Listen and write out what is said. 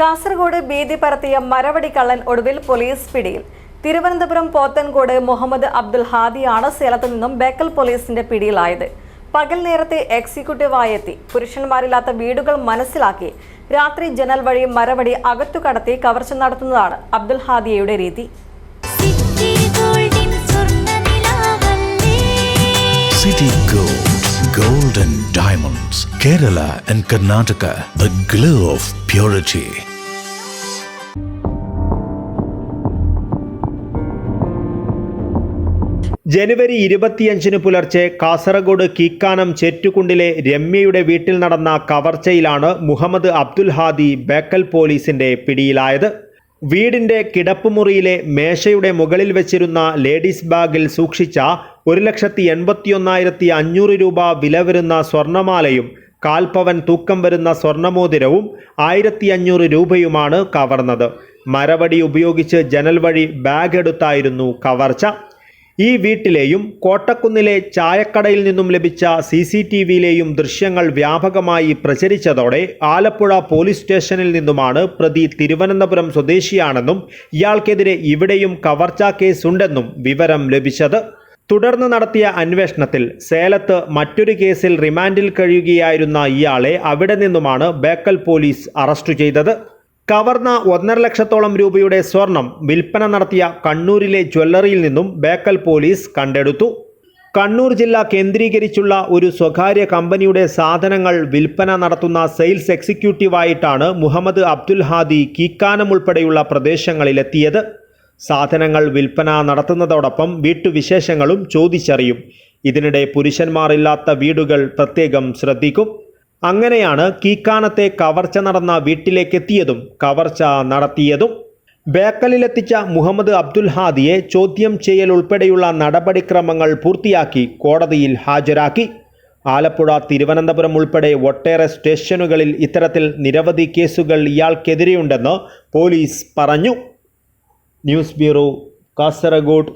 കാസർഗോഡ് ഭീതി പരത്തിയ മരവടി കള്ളൻ ഒടുവിൽ പോലീസ് പിടിയിൽ. തിരുവനന്തപുരം പോത്തൻകോട് മുഹമ്മദ് അബ്ദുൽ ഹാദിയാണ് സേലത്തു നിന്നും ബേക്കൽ പോലീസിന്റെ പിടിയിലായത്. പകൽ നേരത്തെ എക്സിക്യൂട്ടീവായി എത്തി പുരുഷന്മാരില്ലാത്ത വീടുകൾ മനസ്സിലാക്കി. രാത്രി ജനൽ വഴി മരവടി അകത്തു കടത്തി കവർച്ച നടത്തുന്നതാണ് അബ്ദുൽ ഹാദിയയുടെ രീതി. City Gold, Gold and Diamonds, Kerala and Karnataka, the glow of purity. ജനുവരി ഇരുപത്തിയഞ്ചിന് പുലർച്ചെ കാസർഗോഡ് കീക്കാനം ചേറ്റുകുണ്ടിലെ രമ്യയുടെ വീട്ടിൽ നടന്ന കവർച്ചയിലാണ് മുഹമ്മദ് അബ്ദുൽ ഹാദി ബേക്കൽ പോലീസിന്റെ പിടിയിലായത്. വീടിന്റെ കിടപ്പുമുറിയിലെ മേശയുടെ മുകളിൽ വെച്ചിരുന്ന ലേഡീസ് ബാഗിൽ സൂക്ഷിച്ച ഒരു ലക്ഷത്തി എൺപത്തിയൊന്നായിരത്തി അഞ്ഞൂറ് രൂപ വില വരുന്ന സ്വർണമാലയും കാൽപ്പവൻ തൂക്കം വരുന്ന സ്വർണമോതിരവും ആയിരത്തി അഞ്ഞൂറ് രൂപയുമാണ് കവർന്നത്. മരവടി ഉപയോഗിച്ച് ജനൽ വഴി ബാഗ് എടുത്തായിരുന്നു കവർച്ച. ഈ വീട്ടിലെയും കോട്ടക്കുന്നിലെ ചായക്കടയിൽ നിന്നും ലഭിച്ച സി സി ടി വിയിലെയും ദൃശ്യങ്ങൾ വ്യാപകമായി പ്രചരിച്ചതോടെ ആലപ്പുഴ പോലീസ് സ്റ്റേഷനിൽ നിന്നുമാണ് പ്രതി തിരുവനന്തപുരം സ്വദേശിയാണെന്നും ഇയാൾക്കെതിരെ ഇവിടെയും കവർച്ചാ കേസുണ്ടെന്നും വിവരം ലഭിച്ചത്. തുടർന്ന് നടത്തിയ അന്വേഷണത്തിൽ സേലത്ത് മറ്റൊരു കേസിൽ റിമാൻഡിൽ കഴിയുകയായിരുന്ന ഇയാളെ അവിടെ നിന്നുമാണ് ബേക്കൽ പോലീസ് അറസ്റ്റ് ചെയ്തത്. കവർന്ന ഒന്നര ലക്ഷത്തോളം രൂപയുടെ സ്വർണം വിൽപ്പന നടത്തിയ കണ്ണൂരിലെ ജ്വല്ലറിയിൽ നിന്നും ബേക്കൽ പോലീസ് കണ്ടെടുത്തു. കണ്ണൂർ ജില്ല കേന്ദ്രീകരിച്ചുള്ള ഒരു സ്വകാര്യ കമ്പനിയുടെ സാധനങ്ങൾ വിൽപ്പന നടത്തുന്ന സെയിൽസ് എക്സിക്യൂട്ടീവായിട്ടാണ് മുഹമ്മദ് അബ്ദുൽ ഹാദി കീക്കാനം ഉൾപ്പെടെയുള്ള പ്രദേശങ്ങളിലെത്തിയത്. സാധനങ്ങൾ വിൽപ്പന നടത്തുന്നതോടൊപ്പം വീട്ടുവിശേഷങ്ങളും ചോദിച്ചറിയും. ഇതിനിടെ പുരുഷന്മാരില്ലാത്ത വീടുകൾ പ്രത്യേകം ശ്രദ്ധിക്കും. അങ്ങനെയാണ് കീക്കാനത്തെ കവർച്ച നടന്ന വീട്ടിലേക്കെത്തിയതും കവർച്ച നടത്തിയതും. ബേക്കലിലെത്തിച്ച മുഹമ്മദ് അബ്ദുൽ ഹാദിയെ ചോദ്യം ചെയ്യൽ ഉൾപ്പെടെയുള്ള നടപടിക്രമങ്ങൾ പൂർത്തിയാക്കി കോടതിയിൽ ഹാജരാക്കി. ആലപ്പുഴ തിരുവനന്തപുരം ഉൾപ്പെടെ ഒട്ടേറെ സ്റ്റേഷനുകളിൽ ഇത്തരത്തിൽ നിരവധി കേസുകൾ ഇയാൾക്കെതിരെയുണ്ടെന്ന് പോലീസ് പറഞ്ഞു. News bureau Kasaragod.